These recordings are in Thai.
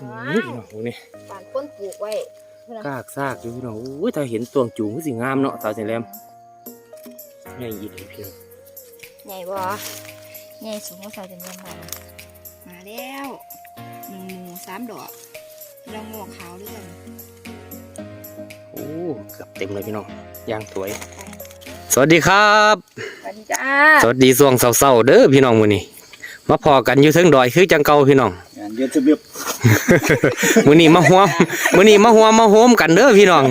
อุ้ยพี่น้องนี่ปานก้นปลูกไว้กากซากอยู่พี่น้องอุ้ยถ้าเห็นตวงจูงก็สิงามเนาะสาวเจริญใหญ่อีกเลยพี่น้องใหญ่บ่ใหญ่สูงกว่าสาวจะเรียนมามาแล้วหนึ่งหมูสามดอกเรางอกขาวด้วยกันโอ้เกือบเต็มเลยพี่น้องย่างสวย สวัสดีครับสวัสดีจ้าสวัสดีช่วงเศร้าๆเด้อพี่น้องมื้อนี้มาพอกันอยู่เทิงดอยคือจังเก่าพี่น้องงาน เยอะจะเบียบมื้อนี้มาหัวมื้อนี้มาหัวมาโฮมกันเด้อพี่น้อง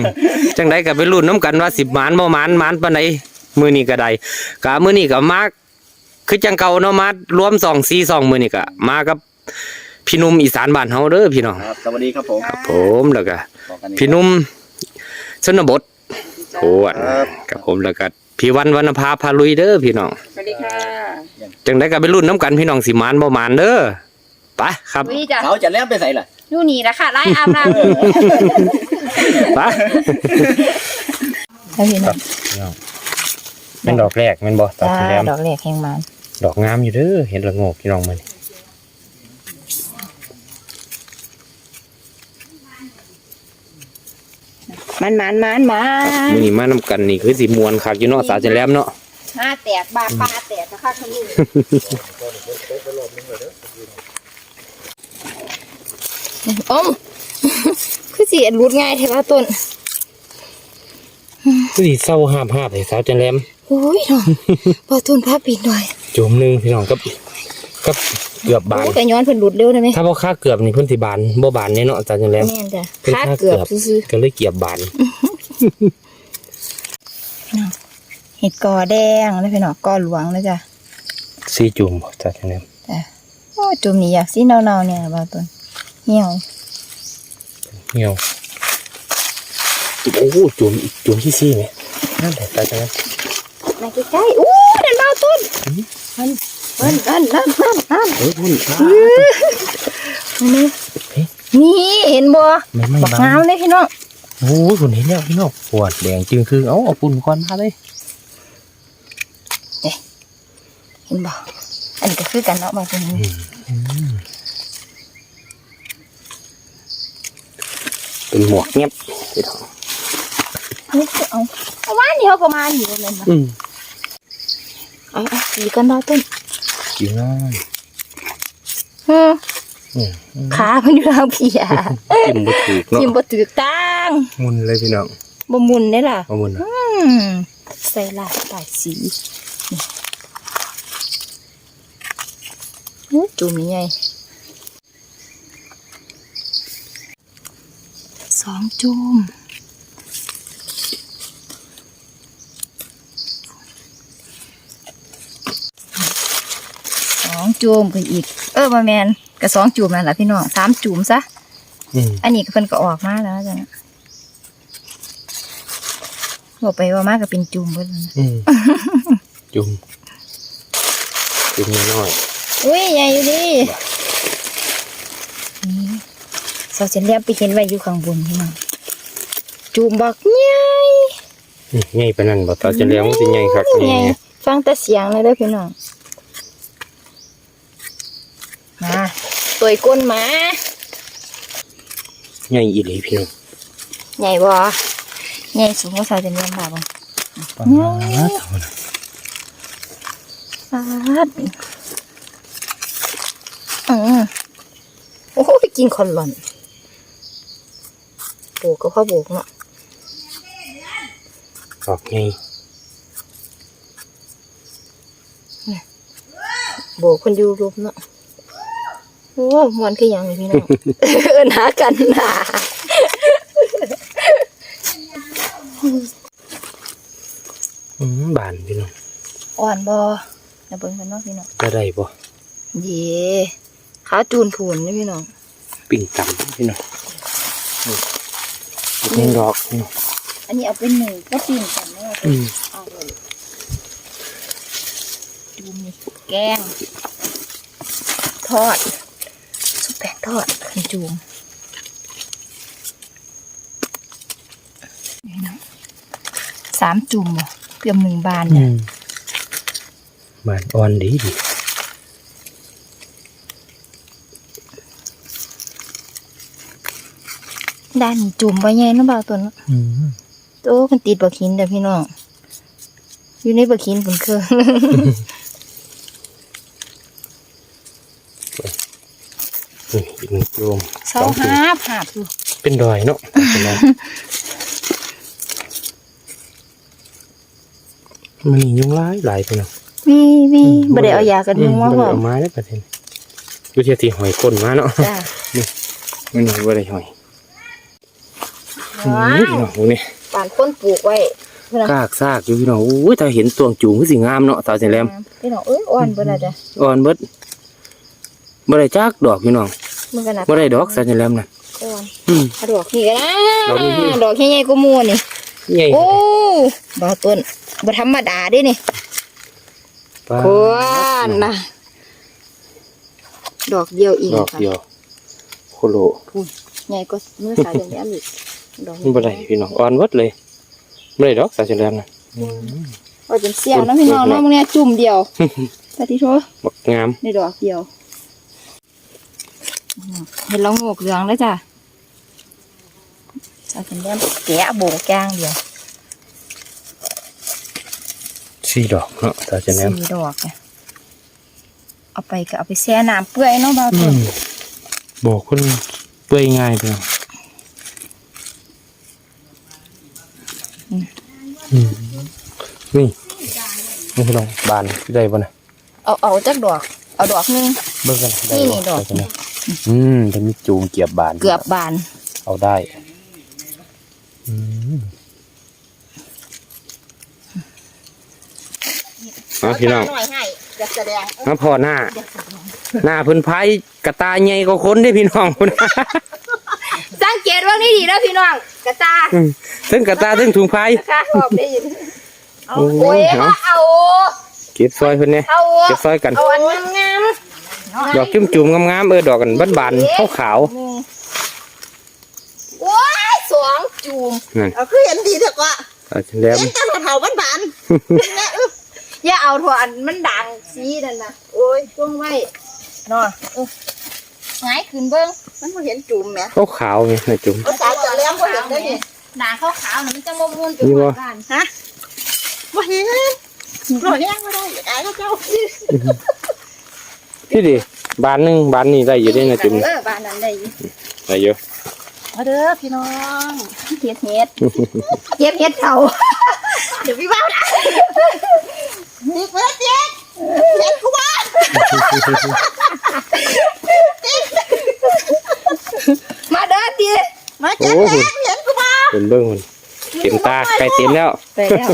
จังไดก็ไปลุ้นน้ำกันว่าสิบหมานบ่หมานหมานปานใดมื้อนี้ก็ได้กะมื้อนี้ก็มาคือจังเก่าเนาะมารวม2 4 2มื้อนี้ก็มากับพี่หนุ่มอีสานบ้านเฮาเด้อพี่น้องครับสวัสดีครับผมผมแล้วก็บอกกันอีกพี่หนุ่มชนบทโอ้อันครับกับผมแล้วก็พี่วันวรรณภาพาลุยเด้อพี่น้อง สวัสดีค่ะ จังไดก็ไปลุ้นน้ำกันพี่น้องสิหมานบ่หมานเด้อ ไปครับวิจ้าเขาจะแล้วไปใส่ล่ะอยู่นี่แหละค่ะไล่อาบน้ำไปแล้วเห็นไหมเป็นดอกแรกแม่นบ่ดอกจ้าที่แล้วดอกเล็กแห่งมันดอกงามอยู่เด้อเห็นละโงกพี่น้องมันมันมันมันมันมื้อนี้มานำกันนี่คือสิมวนคักอยู่เนาะสาวจันแหลมเนาะห้าแตกบาปลาแตกนะคะท่านนี่ อมคือสีรุดง่ายเทว่าต้นคือสิเศร้าหาบหาบให้สาวจันแหลมโอ้ยเนาะพอต้นพาปิดหน่อยจุ่มหนึงพี่น้องกับกับเกือบบานโอ้ยแต่ย้อนเพิ่นรุดเร็วได้ไหมถ้าบ่ค่าเกือบนี่เพิ่นสิบานบ่บานแน่เนาะสาวจันแหลมแม่นจ้ะเป็นค่าค่าเกือบเกือบซื้อก็เลยเกียบบานๆเห็ดกอแดงแล้วพี่น้องกอหลวงแล้วจ้ะสีจุ่มบ่สาวจันแหลมโอ้ยจุ่มนี่อยากสีเนาๆเนี่ยบางต้น เหี่ยว เหี่ยวโอ้จุ่มอีกจุ่มที่สี่ไหมนั่นแหละสาวจันแหลมมาใกล้ๆอู้นั่นบางต้นมันมันนั่นนั่นนั่นนั่นเอ้ยพุ่นอ้านี่นี่เห็นบ่ไม่ไม่บักบางงามเลยพี่น้องโอ้ยคุณเห็นแล้วพี่น้องปวดแดงจึงคือเอาเอาปุ่นก่อนมาเลยเห็นบ่อันนี้ก็คือกันเนาะบางต้นนี้ เป็นหมวกเงียบพี่น้องนี่คือเอาเอาว่านี่เขาก็มาอยู่เลยนะอืมเอาเอาสีกันบางต้นกินง่ายอืมอืมขามันอยู่ทางพี่อะกินบ่ถูกเนาะกินบ่ถือตั้งมุนเลยพี่น้องบ่มุนได้ล่ะ เอามุนนะอืมใส่ลายปลายสีนี่อู้จุ่มนี่ไง สองจุ่มสองจุ่มกันอีก เออมาแมนกับสองจุ่มนั่นแหละพี่น้องสามจุ่มซะอืมอันนี้ก็เพิ่นก็ออกมาแล้วจ้ะนะบอกไปว่ามากก็เป็นจุ่มเพิ่นอืมจุ่มจุ่มน้อยอุ้ยใหญ่อยู่ดินี่ สาวเจนเรียบไปเห็นไว้อยู่ข้างบนพี่น้องจุ่มบักใหญ่ๆอืมใหญ่ปานนั้นบ่ตาจะเลี้ยงมันสิใหญ่คักใหนี่ญ่ฟังแต่เสียงเลยเด้อพี่น้องมาตัวก้นหมาใหญ่อีหลีพี่น้องใหญ่บ่ใหญ่สูงกว่าสาวเจนเรียบบ่บ่ปานนั้นเท่านั้นสาดอือโอ้ยกินคอนหล่อน ปลูกก็พ่อปลูกเนาะออกใหญ่โบกคนอยู่รูปเนาะโอ้มวนคือหยังเลยพี่น้องเอินหากันหนาอืมบานพี่น้องอ่อนบอนะเบิ่งกันเนาะพี่น้องจะได้บ่เย่ขาจูนผูนนี่พี่น้อง ปิ่งต่ำพี่น้องนี่อีก หนึ่งดอกพี่น้องอันนี้เอาเป็นหนึ่งก็ปีนกันเนาะอืม เอาเลยดูมีแกง ทอดซุปแป้งทอดขันจูงนี่เนาะสามจุ่มบ่เกือบหนึ่งบานอืเนี่ยมบานอ่อนดีดี ด้านนี้จุ่มไปใหญ่เนาะบ่าวตัวเนาะอืมโตมันติดบักหินเด้อพี่น้อง อยู่ในบักหินพุ่นคือนี่อีกหนึ่งโยมเสาหาบหาบอยู่เป็นดอยเนาะเป็นดอยมันนี่ยุงร้ายหลายไปเนาะมีมีบ่ได้เอายากันยุงมาบ่พร้ได้อมเอาไม้ได้ประเด็นดูเทียที่หอยก้นมาเนาะจ้า มันนี่ว่าได้หอย อืว้ามพี่วน้องโอ้นี่ป่านคนปลูกไว้เพิ่นกากซากอยู่พี่น้องโอ้ยถ้าเห็นตวงจูงคือสิงามเนาะสาวเจแลมพี่น้องเอ้ยอ่อนเบิ่นล่ะจ้ะอ่อนเบิดบ่ได้จักดอกพี่น้องมันก็น่าบ่ได้ดอกสาวเจแลมน่ะอ่อนอืมเอาดอกนี่ก็นะดอกนี่ดอกใหญ่ๆกว่าหมู่นี่ใหญ่โอ้บ่าวต้นบ่ธรรมดาเด้นี่ปาควานนะดอกเดียวอีกดอกค่ะเดียวโคโลใหญ่ก็เมื่อสายเดือนนี้อีกดอกมัน บ่ได้พี่น้องอ่อนเบิดเลยบ่ได้ดอกสาวเจแลมน่ะว่าเป็นเสี้ยวนะพี่น้องเนาะมึงเนี่ยจุ่มเดียวสาธิโชบักงามในดอกเดียวอืมเห็นเรางอกเหลืองแล้วจ้ะสาธิเริ่มแกะโบกแกงเดียวสี่ดอกเนาะสาวเจแลมสี่ดอกเนี่ยเอาไปก็เอาไปแช่น้ำเปื่อยเนาะบ่าวอืต้นมบอกคนเปื่อยง่ายไปเนาะอืม นี่นี่พี่น้องบานได้บ่น่ะเอาเอาจักดอก เอาดอกหนึงเบิ่งกันได้นี่บ่นี่ดอกได้กันนะอืมจะมีจูงเกียบบาน เกือบบาน เอาได้อืมมาพี่น้องหน่อยให้จะแสดงมาพอหน้า หน้าเพิ่นไผกระตาใหญ่กว่าคนเด้พี่น้องพุ่น สังเกตว่านี่ดีนะพี่น้องกระตาอืมถึงกระตาถึงถุงไผค่ะบอกได้ยินเอาโอ้โอ้ยยเอาว่าเอา เก็บซอยเพิ่นเนี่ยเอา เก็บซอยกัน เอาอันงามดอกจุ่มจุ่มๆงามๆเออดอกกันบานๆขาวขาวๆหนึ่งโอ้ยสองจูมๆนั่นเอาคือเห็นดีเถอะก็เอาจังแล้วเห็นแต่เถาๆบ้านอย่าเอาถั่วอันมันดังสีนั่นนะโอ้ยจ้วงไว้เนาะ เออหงายขึ้นเบิ้งๆมันบ่เห็นจุ่มแหมขาวขาวๆไงนะจุ่ม ภาษาจะเลี้ยงบ่เห็นได้นี่ด่างขาวๆน่ะมันจะมมุนไปนี่หมวะดบ้านฮะบ่เห็นบ่เลี้ยงบ่ได้อายเขาเจ้าพี่ดิบานหนึงบานนี้ได้อยู่ได้นะจุ่มเออบ้านนั้นได้อยู่ได้เยอะมาเด้อพี่น้องเก็บเห็ดเก็บเห็ดเถาเดี๋ยวพี่บ้านะนี่เพื่อนเจ๊เห็นกูบ้า มาเด้อตีมาเจ๊โอ้โหเห็นกูบ้าเป็นเบิ้งมันเต็มตาใกล้เต็มแล้วไปแล้ว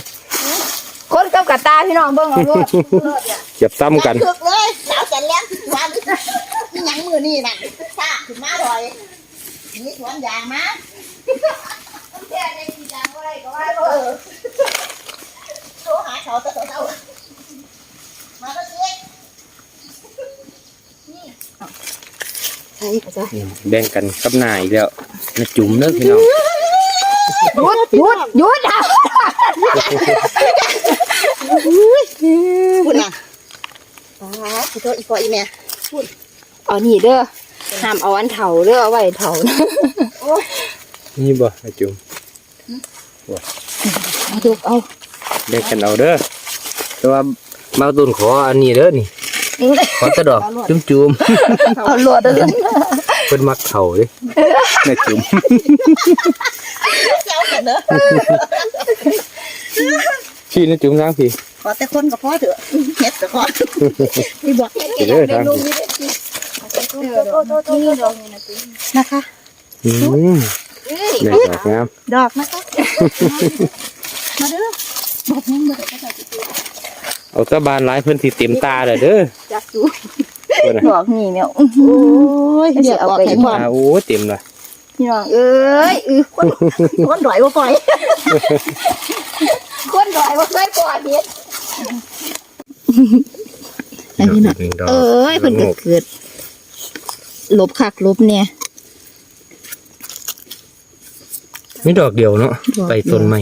คนกับกระตาพี่น้องเบิ้งเอาด้วยเก็บซ้ำกันคึกเลยสาวจะเลี้ยงวันนี่ยังมือนี่น่ะซ่าขึ้นมาหน่อยนี่สวนยางมา แค่ในสีดังอะไรก็ว่า เออโทรหาเขาแต่เขามาก็เจ๊ ใช่ค่ะจ้ะแบ่งกันกับนายอีกแล้วนะจุ่มเด้อพี่น้องหยุดหยุดหยุดอะคุณน่ะอ๋อขอโทษอีพออีแม่เอานี่เด้อห้ามเอาอันเถาเด้อเอาไว้เถานะนี่บ่นะจุ่มเอาดูเอาแบ่งกันเอาเด้อแต่ว่ามาตุนขออันนี้เด้อนี่ ขอแตะดอกจุ่มจุ่มเอาหลวดเด้อๆเพิ่นมักเข่าเด้นะจุ่มเจ้ากันเนอะพี่นะจุ่มล้างพี่ ขอแต่คนกับพ่อเถอะเฮ็ดแต่ขอพี่บอกเฮ็ดเด้อทางพี่นี่ดอกนี่นะตินะคะ อืมแบ่งดอกงามดอกนะคะ มาเด้อบอกยังบ่ได้ก็ได้ เอาแตะบานหลายเพิ่นสิเต็มตาเด้อเด้อจักดูเพิ่นน่ะดอกนี่แมวโอ้ยเดี๋ยวเอาไปพร้อมอ่าโอ้เต็มละพี่น้องเอ้ยอือคนดอยบ่ปล่อย คนดอยว่าเคยปล่อยเฮ็ดอันนี้น่ะดอกเอ้ยเพิ่นก็เกิดลบคักลบเนี่ย มีดอกเดียวเนาะดอกเดียว ไปต้นใหม่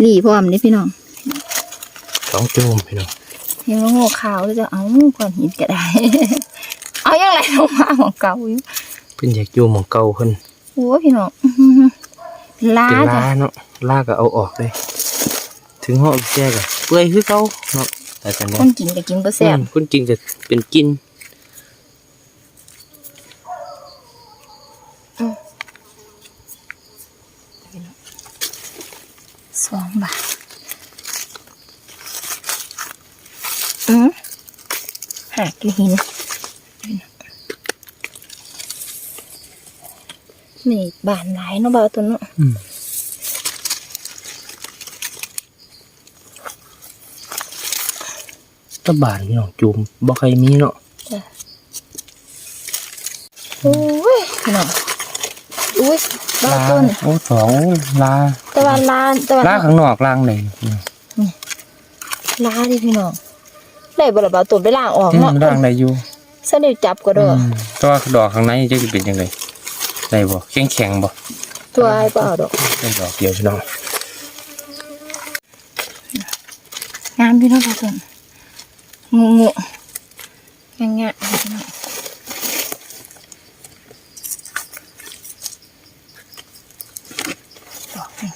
หลีพร้อมนี่พี่น้อง สองจุ่มพี่น้องเห็นว่าโง่ขาวแล้วจะเอาก้อนหินก็ได้ เอายังไรลงมาของเก่าอยู่เพิ่นอยากอยู่หม่องเก่าเพิ่นโอ้พี่น้องอื้อหือล้าเป็นจ้ะลาเนาะลาก็เอาออกเลย ถึงห่อแจ้ก็เปื่อยคือเก่าเนาะแต่กันคเนาะนกินก็กินบ่แซ่บอืมคนจริงจะเป็นกิน สองบาทอืม หักอยู่หิน นี่บานหลายเนาะบ่าวตัวเนาะตะบานพี่น้องจุ่มบ่ใครมีเนาะโอ้ยพี่น้องอุ้ยบ่าวต้นโอ้สองลาแต่ว่าลานแต่ว่าลาข้างนอกล่างเลยลาดิพี่น้อง ได้บ่ล่ะบ่าวต้นไปล้างออกอืมเนาะล่างได้อยู่สนิทจับก็เด้ออมแตัวาดอกข้างในจะเป็นยังไงได้บ่แข็งแข็งๆบ่ตัวไอ้บ่เอาดอกได้ดอกเดียวพี่น้องงามพี่น้องบ่าวต้นงูงูงางะพี่น้องดอกหนึ่ง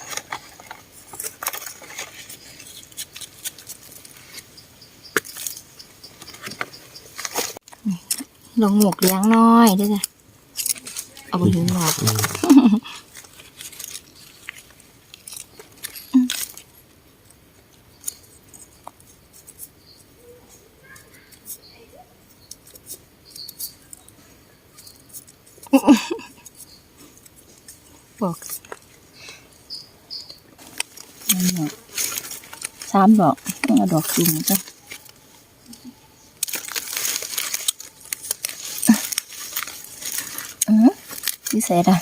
นี่ ลงหมวกเลี้ยงน้อยด้วยจ้ะเอาไปหินหมอกบอกนั่นแหละสามดอกต้องเอาดอกจริงจ้ะ พี่เสดอะ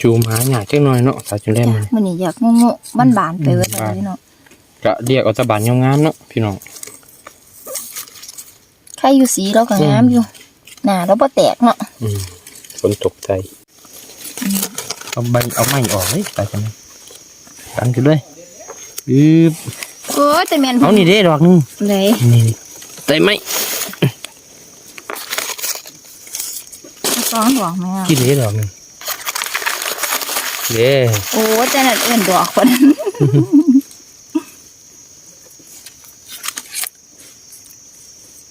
จูมหาหยาจังหน่อยเนาะสาวจังได้มันมันนี่อยากงูงูบ้านบานๆไปเว้ยอืมบานพี่น้องก็เรียกเอาตะบานงามๆเนาะพี่น้องใครอยู่สีเราก็งามอยู่หน้าเราบ่แตกเนาะอืมฝนตกใจเอาใบเอาไม้ออกเลยสาวจังได้กันกันด้วยอืบโอ้ยแต่แม่นเอานี่เด้ดอกหนึงเลยนี่นี่ใส่ไม้ สองดอกแม่กินเด้ดอกหนึงเด้โอ้ยแต่นั่นเอื่นดอกคน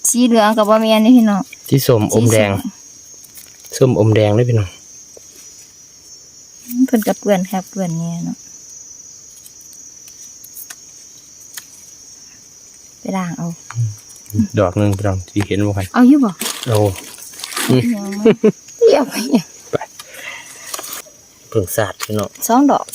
สีเหลืองกับบ่แม่นนี่พี่น้องที่ส้มอมแดงส้มอมแดงเลยพี่น้องเพิ่นกับเปื้อนครับเปื้อนเนี่ยเนาะไปล้างเอา ดอกหนึงพี่น้องที่เห็นบ่คันเอาอยู่บ่โอ้ยังไม่ เรียกไปเนี่ยเพิ่งสาดพี่น้องสองดอก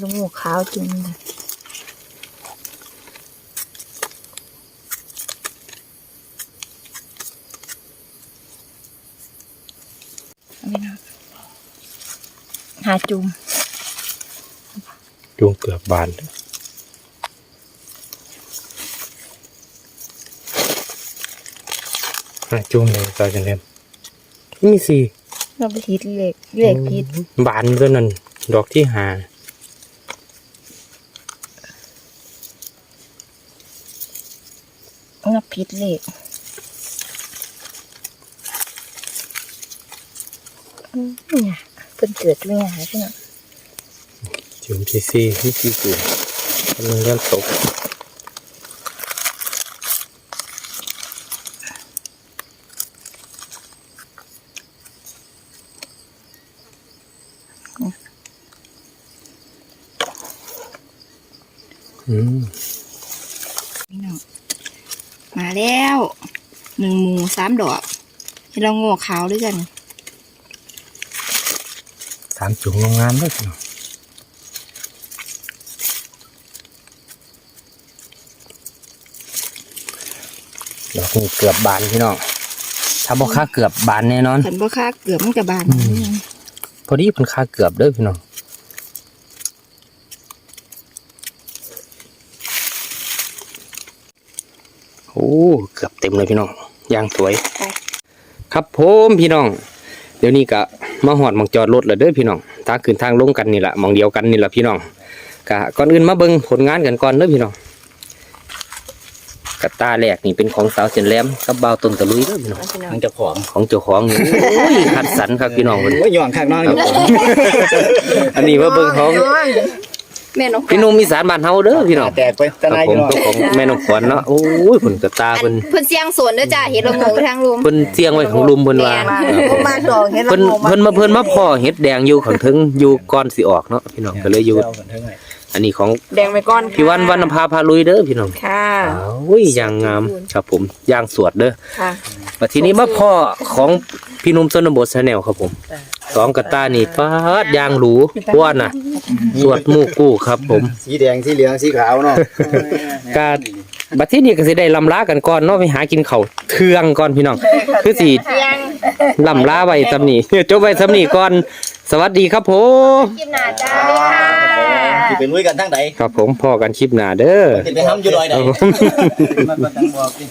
ลูกหมูขาวจริงเลยเอาไปนะหาจุ่มจูงเกือบบานเลยอะจูงเลยตาจังเล่มนี่สิเราไปทิดเล็กเล็กทิดบานตัวนั้นดอกที่หางับพิษเล็กอืมเนี่ยเพิ่นเกิดเรื่องอะไรพี่น้องจูงที่สี่ที่สี่ตัวกำลังเริ่มตกอืมพี่น้องมาแล้วหนึ่งหมูสามดอกให้เราโง่ขาวด้วยกันสามจุงงามๆเลยพี่น้องดอกนี้เกือบบานพี่น้องถ้าบอกค่าเกือบบานแน่นอนขันบ่ค่าเกือบมันกับบานอืมพอดีเป็นค่าเกือบเด้อพี่น้องโอ้เกือบเต็มเลยพี่น้องย่างสวย ครับผมพี่น้อง เดี๋ยวนี้ก็ มาหอดหมองจอดรถแล้วเด้อพี่น้องทางขึ้นทางลงกันนี่แหละหมองเดียวกันนี่แหละพี่น้องกะก่อนอื่นมาเบิ่งผลงานกันก่อนเด้อพี่น้องกระตาแรกนี่เป็นของสาวเจนแหลมกับบ่าวต้นตะลุยเด้อพี่น้องเอาพี่น้องทั้งเจ้าของของเจ้าของนี่โอ้ยคัดสรรครับพี่น้องเพิ่นโอ้ยย่องข้างนอกครับผมอันนี้มาเบิ่งของ แม่น้องพี่หนุ่มอีสานบ้านเฮาเด้อพี่น้องแตกไปตะครับนายผพี่มน้องเจ้าของแม่นกขวัญเนาะโอ้ยผลกระตาอัเพิ่นนเพิ่นเสียงสวนเด้อจ้าเห็ดละโงกทางลุม เพิ่นเสียงไว้ของลุมเพิ่นว่าแม่นครับผมมาดอกเห็นละเพิ่นโงเพิ่นมาเพิ่นมาพ่อเห็ดแดงอยู่ข้างถึงอยู่ก่อนสิออกเนาะพี่น้องก็เลยอยู่อากันเทิงไว้อันนี้ของแดงไปก่อนพี่วันวันนภาพาลุยเด้อพี่น้องค่ะ โอ้ยอย่างงามครับผมย่างสวดเด้อค่ะมาทีนี้มาพ่อของพี่หนุ่มชนบทชาแนลครับผม สองกระตานี่ฟาดยางหรูอ้วนน่ะสวดหมู่กู้ครับ ผมสีแดงสีเหลืองสีขาวเนาะกาบัดที่นี่ก็สิได้ลำลากันก่อนเนาะไปหากินข้าวเทืองก่อนพี่น้อง คือสิลำลาไว้ซำนี้จบไว้ซำนี้ก่อน สวัสดีครับผมคลิปหน้าจ้าสวัสดีค่ะสิเป็นลุยกันทั้งใดครับผมพอกันคลิปหน้าเด้อสิไปห้ำอยู่ดอยใดครับผมมันก็ตั้งบอกสิ